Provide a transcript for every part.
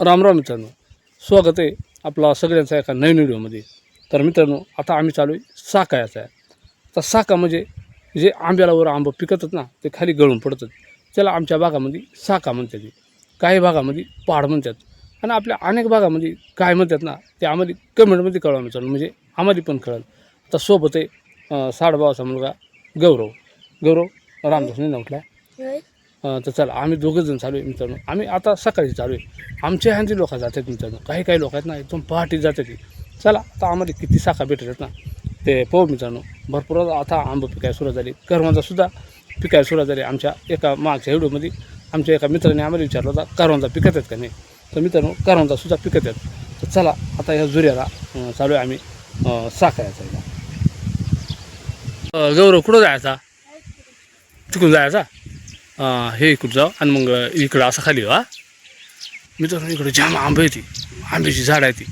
राम राम मित्रांनो. स्वागत आहे आपला सगळ्यांचा एका नवीन व्हिडिओमध्ये. तर मित्रांनो आता आम्ही चालू आहे साका याचा आहे तर साका म्हणजे जे आंब्याला वर आंबं पिकतात ना ते खाली गळून पडतात. त्याला आमच्या भागामध्ये साका म्हणतात. ते. काही भागामध्ये पहाड म्हणतात. आणि आपल्या अनेक भागामध्ये काय म्हणतात ना ते आम्हाला कमेंटमध्ये कळवा मित्रांनो म्हणजे आम्हाला पण कळलं. आता सोबत आहे साडभावाचा मुलगा गौरव. गौरव रामदासने नाही तर चला आम्ही दोघं जण चालू आहे मित्रांनो. आम्ही आता सकाळी चालू आहे. आमच्या ह्यांची लोक जातात मित्रांनो. काही काही लोक आहेत ना एकदम पहाटे जातात चला आता आम्हाला किती शाखा भेटतात ना ते पाहू मित्रांनो. भरपूर आता आंब पिकायला सुरुवात झाली. करवंदा सुद्धा पिकायला सुरुवात झाली. आमच्या एका मागच्या व्हिडिओमध्ये आमच्या एका मित्राने आम्हाला विचारलं होता करवंदा पिकत आहेत का नाही? तर मित्रांनो करवंजासुद्धा पिकत आहेत. तर चला आता ह्या जुऱ्याला चालू आहे आम्ही अं, यायचा गौरव कुठं जायचा? तिकडून जायचा? हे इकडं जाऊ आणि मग इकडं असं खाली वा मित्रांनो इकडे जाम आंबे होती आंब्याची झाड आहे ती.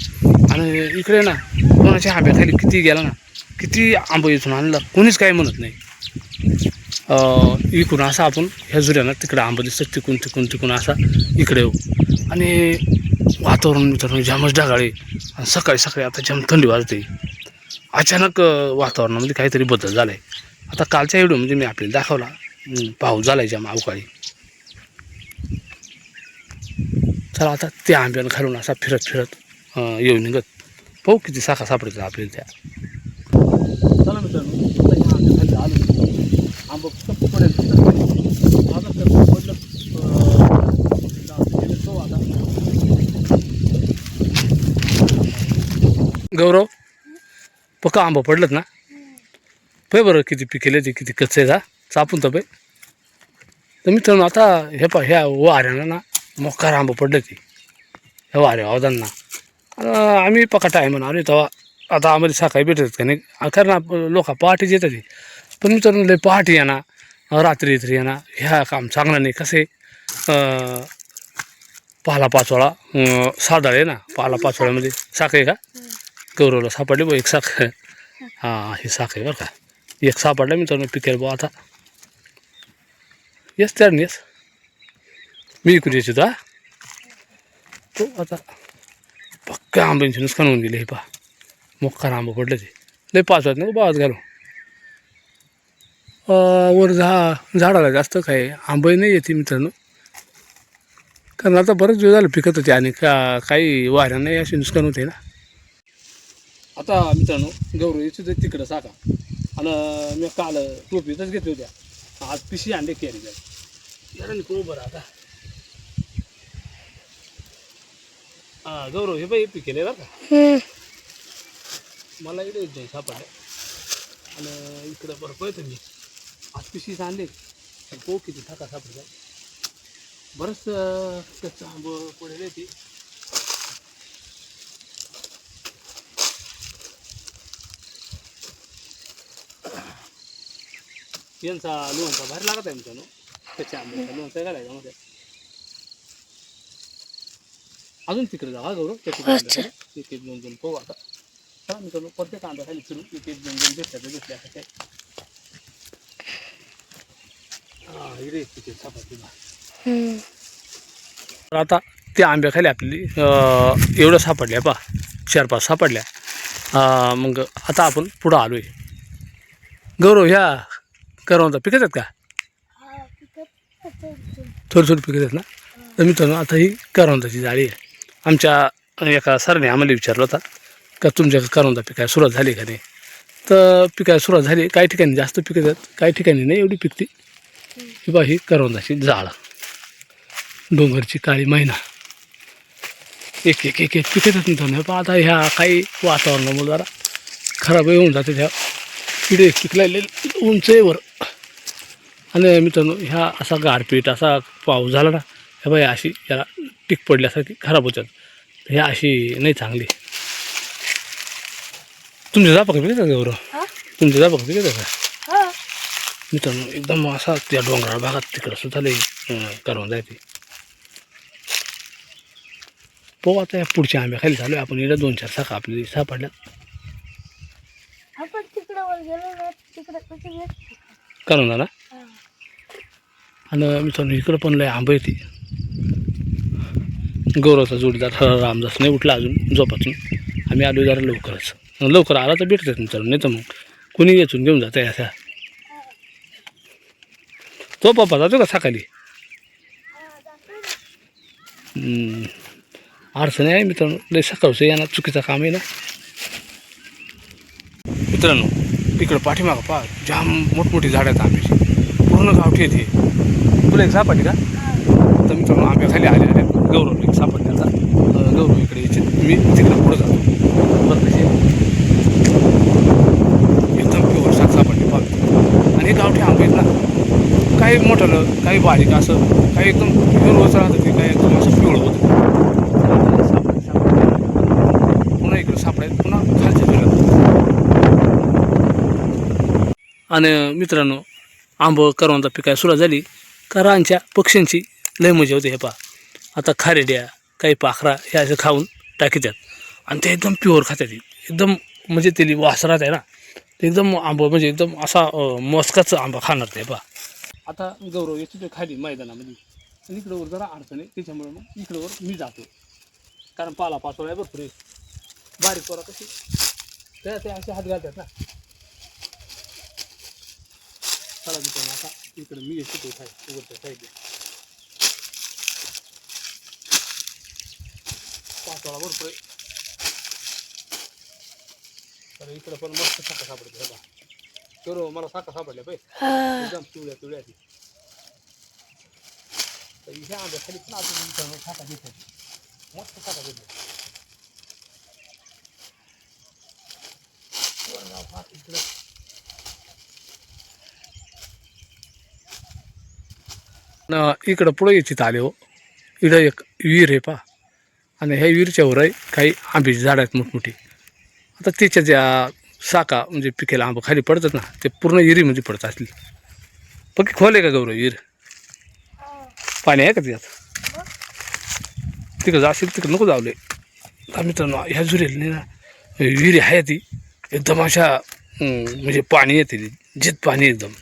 आणि इकडे ना कोणाच्या आंब्याखाली किती गेला ना किती आंबे इथून आणला कोणीच काही म्हणत नाही. इकडून असा आपण ह्या जुऱ्यानं तिकडे आंबा दिसतं तिकून तिकून तिकून असा इकडे येऊ. आणि वातावरण मित्रांनो जामच ढगाळे आणि सकाळी सकाळी आता जाम थंडी वाजते. अचानक वातावरणामध्ये काहीतरी बदल झाला आहे आता कालच्या व्हिडिओमध्ये मी आपल्याला दाखवला पाऊस झाला आहे जाम अवकाळी. चला आता त्या आंब्यानं खालून असा फिरत फिरत अं, येऊ निघत. पाहू किती शाखा सापडतात आपल्याला त्या. चला मित्रांनो आंबं पडेल. आता पडलं तो. गौरव पक्का आंबं पडलं ना? पै बरं किती पिकेले ते किती कच्चे जा चापून तर पै तर मित्रांनो आता हे पा ह्या वाऱ्यानं ना मोकार आंबं पडलं ते ह्या वाऱ्या अवदांना आम्ही पका टायमान आलो तेव्हा. आता आम्हाला सकाळी भेटतात का नाही? कारण लोक पहाटेच येतात ते पण मित्रांनो लय पहाटे येणार रात्री रात्री येणार ह्या काम चांगलं नाही. कसे पाला पाचोळा साधाळ आहे ना पाला पाचोळ्यामध्ये साख आहे का? गौरवला सापडले बघ एक साख हां. हे साख आहे बरं का. एक सापडला मित्रांनो पिकेल बुवा आता. येस त्या येस मी इकडे यायचो हा तो आता पक्का आंब्यांची नुकसान होऊन गेले हे पा मोक्कार आंबा पडलं ते. लय पाच वाजत नको बावाच घालू वर झा झाडाला जास्त काय आंबही नाही येते मित्रांनो. कारण आता बरंच दिवस झालं पिकत होते आणि का काही वाऱ्या नाही असे नुकसान होते ना. आता मित्रांनो गौरव याची तर तिकडं साखा आणि मी काल टोपीतच घेतली होत्या आज पिशी अंडे केली जाय यार को बरं आता हां गौरव हे बाई पिकेले बरं का? मला इकडे येत नाही सापडले. आणि इकडं बरं पळतो मी. आज पिशीच आणले तो किती थाका सापडला. बरंच कच्चं आंबं पडेल ती यांचा लोणचा बाहेर लागत आहे मित्रांनो अजून तिकडे जावा गौरव त्याच्या अच्छा. एक एक दोन दोन पाहू आता चला मित्रांनो प्रत्येक कांदा खाली फिरू एक एक दोन दोन भेटल्या तर काय हा इकडे तिथे सापडते बा. तर आता त्या आंब्याखाली आपली अं, एवढं सापडल्या पा चार पाच सापडल्या मग आता आपण पुढं आलो आहे गौरव ह्या करवंदा पिकत आहेत का थोडी थोडी पिकत आहेत ना? तर मित्रांनो आता ही करवंदाची जाळी आहे. आमच्या एका सरने आम्हाला विचारलं होता का तुमच्या करवंदा पिकायला सुरुवात झाली का नाही? तर पिकायला सुरुवात झाली. काही ठिकाणी जास्त पिकत आहेत काही ठिकाणी नाही एवढी पिकते. किंवा बा ही करवंदाची जाळ. डोंगरची काळी महिना एक एक एक एक पिकतच मित्रांनो. पण आता ह्या काही वातावरणामुळे जरा खराब होऊन जाते ह्या किडे पिकलेले उंचेवर आणि मित्रांनो ह्या असा गारपीट असा पाऊस झाला ना ह्या बाई अशी याला टीक पडल्यासारखी खराब होतात. ह्या अशी नाही चांगली. तुमचे जापक पिकत का गौरव हा? तुमचे जापक पिकत का? मित्रांनो एकदम असा त्या डोंगराळ भागात तिकडं सुद्धा लई अं, करवून जायचे पाहू आता या पुढच्या आंब्याखाली झालो आहे. आपण इकडे दोन चार साखा आपली सापडल्या. आपण तिकडं वर गेलो ना तिकडं कसं येत करवून ना आणि मित्रांनो इकडं पण लय आंबे येते. गौरवचा जोडीदार रामदास नाही उठला अजून झोपातून आम्ही आलो जरा लवकरच. लवकर आला तर भेटतात मित्रांनो नाही तर मग. कुणी येचून घेऊन जाते असा तो पप्पा जातो का सकाळी? अडचण आहे मित्रांनो लय सकाळचं येणार चुकीचं काम आहे ना. मित्रांनो इकडं पाठीमागं पहा जाम मोठमोठी झाडं आहेत आंब्याची. पूर्ण गावठी येते तुला एक सापडली का? तर मित्रांनो आंब्याखाली आले आले गौरव एक सापडण्याचा गौरव इकडे यायचे. मी तिकडे पुढे जातो. बरं कशी एकदम प्युअर सात सापडली पाहतो आणि हे गावठी आंबे आहेत ना काही मोठं काही बारीक असं काही एकदम प्युअर होत राहतं ते काही एकदम असं प्युअर होतं. सापडले, पुन्हा इकडे सापडायचं. पुन्हा खालच्या फिरत आणि मित्रांनो आंबं करवंदा पिकायला सुरुवात झाली. का रानच्या पक्ष्यांची लय मजा होते हे पा आता खारेड्या काही पाखरा हे असं खाऊन टाकीतात आणि ते एकदम प्युअर खातात एकदम म्हणजे ते वास राहत आहे ना. ते एकदम आंबा म्हणजे एकदम असा अं, आंबा खाणार ते पा आता गौरव येतो ते खाली मैदानामध्ये. आणि इकडंवर जरा अडचण आहे. त्याच्यामुळे मग इकडंवर मी जातो. कारण पाला पाचोळा आहे भरपूर बारीक पोरा कशी? त्या ते असे हात घालतात ना चला मित्रांनो आता इकडे मी येतो तो खाय उघडतो साईडला पाचोळा भरपूर तर इकडं पण मस्त साखा सापडते बघा. तर मला साखा सापडल्या पाहिजे एकदम पिवळ्या पिवळ्या ती तर ह्या आंब्या खाली पण आपण साखा घेतो मस्त साखा घेतो इकडं. न इकडं पुढं यायची आले हो. इकडं एक विहीर आहे पा आणि ह्या विहीरच्यावर आहे काही आंब्याची झाडं आहेत मोठमोठी. आता त्याच्या ज्या साका म्हणजे पिकेला आंबा खाली पडतात ना ते पूर्ण विहिरीमध्ये पडत असतील. पक्की खोल आहे का गौरव विहीर? पाणी आहे का त्याच्यात तिकडं जाशील तिकडं नको जावले मित्रांनो ह्या जुरेल नाही ना विहिरी आहे ती. एकदम अशा म्हणजे पाणी येते ती जित पाणी एकदम.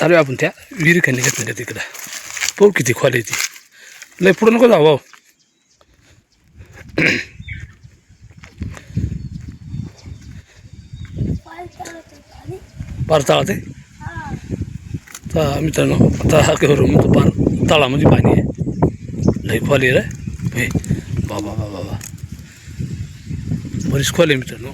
चालू आहे आपण त्या विहिरी खाली घेत नाही तिकडं पाहू किती खोल आहे ती लय पुढं नको जाऊ भाऊ पार तळात आहे तर मित्रांनो आता हा म्हणतो पार तळामध्ये पाणी आहे लई खोल आहे रे हे बाबा बाबा बाबा बरीच खोल आहे मित्रांनो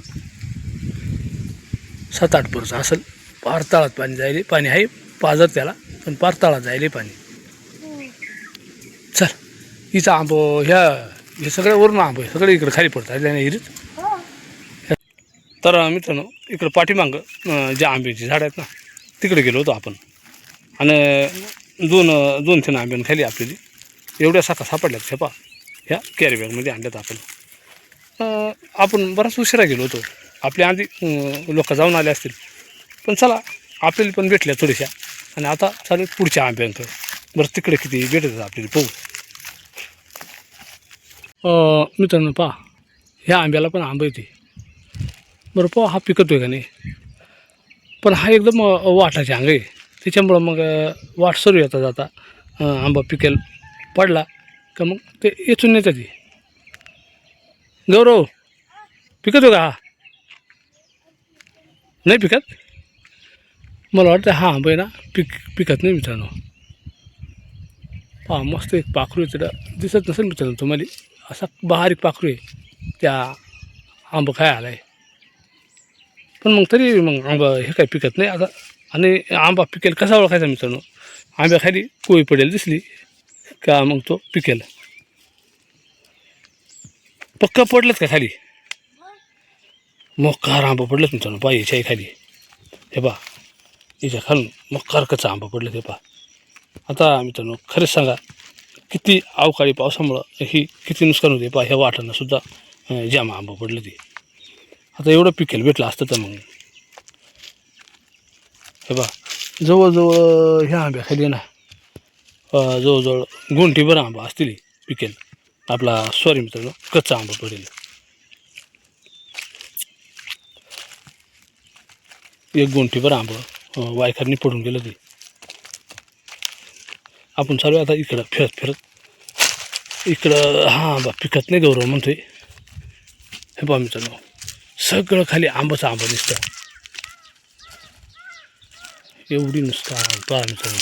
सात आठ पर्यंत असेल पार तळात पाणी जायले पाणी आहे पाजर त्याला पण पार तळात जायले पाणी. चल हिचं आंब ह्या हे सगळं वरून आंब आहे सगळे इकडे खाली पडतात हिरीत हो. तर मित्रांनो इकडं पाठीमागं ज्या आंब्याची झाडं आहेत ना तिकडे गेलो होतो आपण. आणि दोन दोन तीन आंब्यानं खाली आपल्याली एवढ्या साखा सापडल्यात छपा ह्या कॅरी बॅगमध्ये आणल्यात आपण. आपण बराच उशिरा गेलो होतो. आपल्या आधी लोक जाऊन आले असतील. पण चला आपल्याला पण भेटल्या थोड्याशा. आणि आता चालू पुढच्या आंब्यांकडं बरं तिकडे किती भेटत आपल्याला पाहू. मित्रांनो पहा ह्या आंब्याला पण आंबे येते बरं पाहू हा पिकतोय का नाही? पण हा एकदम अ, वाटाचे आहे. त्याच्यामुळं मग वाट सरू येता जाता आंबा पिकेल पडला का मग ते येचून नेतात ते गौरव पिकतो का हा? नाही पिकत? मला वाटतं हा आंबा आहे ना पिक पिकत नाही मित्रांनो. पहा मस्त एक पाखरू आहे तिथं. दिसत नसेल मित्रांनो तुम्हाला. असा बारीक पाखरू आहे. त्या आंबा काय आला आहे पण मग तरी मग आंबा हे काय पिकत नाही. आता आणि आंबा पिकेल कसा ओळखायचा मित्रांनो? आंब्याखाली कोळी पडेल दिसली का मग तो पिकेल? पक्का पडलंच का खाली? मोकार आंबा पडलंच मित्रांनो पा खाली. हे बा याच्या खालून मोकार आंबा पडलं ते पहा. आता मित्रांनो खरंच सांगा किती अवकाळी पावसामुळं ही किती नुकसान होते पहा ह्या वाटांनासुद्धा जाम आंबा पडलं ते आता एवढं पिकेल भेटलं असतं तर मग. हे पहा जवळजवळ ह्या आंब्याखाली ना जवळजवळ गुंठीभर आंबा असतील पिकेल. आपला सॉरी मित्रांनो कच्चा आंबा पडेल. एक गुंठीभर आंबा वायकरनी पडून गेलं ते. आपण चालू आता इकडं फिरत फिरत. इकडं हां बा पिकत नाही गौरव म्हणतोय. हे बा मित्रांनो सगळं खाली आंबाचं आंबा दिसतं. एवढी नुसतं पहा मित्रांनो.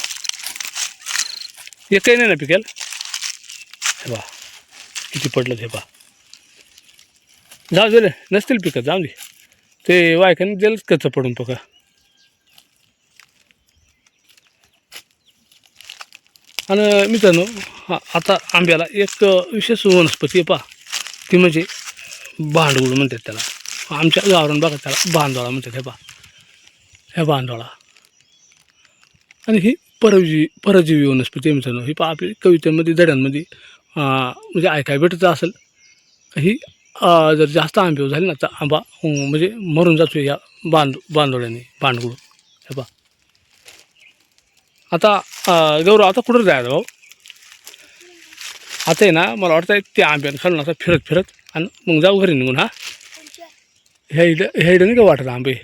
काही नाही ना पिकेल? हे बा किती पडलं ते बा जाऊ दे नसतील पिकत जाऊ दे. ते वायकाने दिलंच कच्चं पडून पका? आणि मित्रांनो हा आता आंब्याला एक विशेष वनस्पती आहे पा ती म्हणजे भांडगुळ म्हणतात त्याला. आमच्या गावावरून बघा त्याला बांधोळा म्हणतात हे पा हे बांधवाळा आणि ही परजीवी परजीवी वनस्पती आहे मित्रांनो. ही पा आपली कवितेमध्ये धड्यांमध्ये म्हणजे ऐकाय भेटत असेल. ही जर जास्त आंबे झाले ना तर आंबा म्हणजे मरून जातो या बांध बांधोळ्याने भांडगुळ हे पा आता गौरव आता कुठं जायचं भाऊ? आता आहे ना मला वाटतं ते आंब्यानं खालून असं फिरत फिरत. आणि मग जाऊ घरी निघून हा? ह्या इथं ह्या इथं नाही का वाटत आंबे?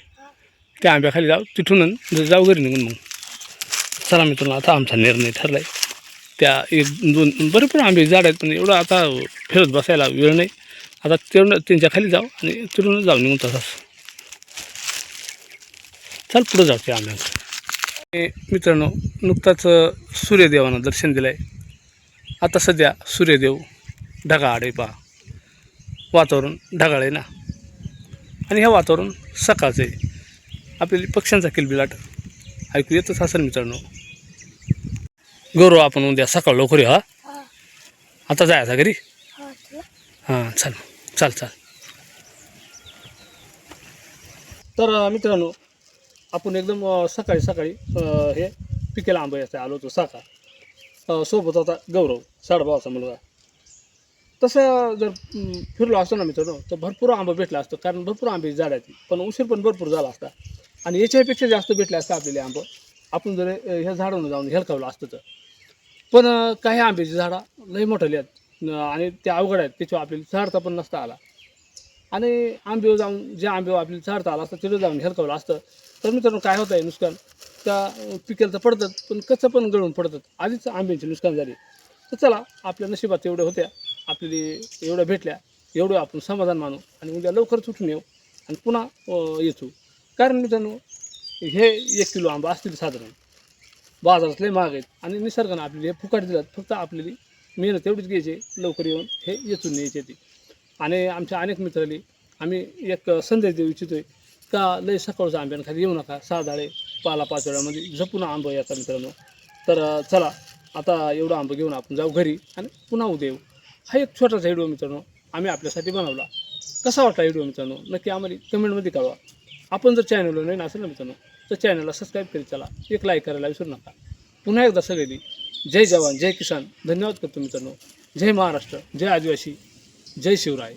त्या आंब्याखाली जाऊ तिथून आणि जाऊ घरी निघून मग. चला मित्रांनो आता आमचा निर्णय ठरला आहे त्या एक दोन भरपूर आंबे झाड आहेत पण एवढं आता फिरत बसायला वेळ नाही. आता तेवढं त्यांच्या खाली जाऊ आणि तिथून जाऊ निघून तसाच. चल पुढं जाऊ त्या आंब्यांकडे हे मित्रांनो नुकताच सूर्यदेवानं दर्शन दिलं आहे आता सध्या सूर्यदेव ढगाळ आहे पहा. वातावरण ढगाळ आहे ना? आणि हे वातावरण सकाळचं आहे. आपल्याला पक्ष्यांचा किलबिलाट ऐकू येतच असेल मित्रांनो. गौरव आपण उद्या सकाळ लवकर येऊ हा? आता जायचा घरी? हा हां चाल चाल चाल. तर मित्रांनो आपण एकदम सकाळी सकाळी हे पिकेला आंबे असते आलो होतो साखा सोबत होता गौरव साडभावाचा मुलगा. तसं जर फिरलो असतो ना मित्रांनो तर भरपूर आंबा भेटला असतो कारण भरपूर आंबे झाड आहेत पण उशीर पण भरपूर झाला असता. आणि याच्यापेक्षा जास्त भेटले असतं आपल्याला आंबं. आपण जर ह्या झाडावर जाऊन हेलकावलं असतं तर. पण काही आंब्याची झाडं लई मोठाली आहेत आणि ते अवघड आहेत त्याच्यावर आपल्याला झाडता पण नसता आला. आणि आंब्यावर जाऊन जे आंब्यावर आपल्याला झाडता आला असतं तिथं जाऊन हेलकावलं असतं. तर मित्रांनो काय होतं आहे नुकसान त्या पिकेल तर पडतात पण कसं पण गळून पडतात. आधीच आंब्यांचे नुकसान झाले. तर चला आपल्या नशिबात एवढ्या होत्या आपल्याला एवढ्या भेटल्या एवढं आपण समाधान मानू आणि उद्या लवकरच उठून येऊ आणि पुन्हा येतो. कारण मित्रांनो हे एक किलो आंबा असतील साधारण. बाजारात लय महाग आहेत आणि निसर्गानं आपल्याला हे फुकाट दिलं फक्त आपल्याला मेहनत एवढीच घ्यायची लवकर येऊन हे येचून न्यायचे ते. आणि आमच्या अनेक मित्रांनी आम्ही एक संदेश देऊ इच्छितो आहे का लय सकाळचं आंब्यांखाली येऊ नका साधाळे पाला पाचोळ्यामध्ये जपून आंब याचा मित्रांनो तर चला आता एवढं आंबं घेऊन आपण जाऊ घरी आणि पुन्हा उद्या येऊ. हा एक छोटासा व्हिडिओ मित्रांनो आम्ही आपल्यासाठी बनवला. कसा वाटला व्हिडिओ मित्रांनो? नक्की आम्हाला कमेंटमध्ये कळवा. आपण जर चॅनलवर नवीन असेल ना मित्रांनो तर चॅनलला सबस्क्राईब करीत चला. एक लाईक करायला विसरू नका. पुन्हा एकदा सगळ्यांनी जय जवान जय किसान. धन्यवाद करतो मित्रांनो. जय महाराष्ट्र जय आदिवासी जय शिवराय.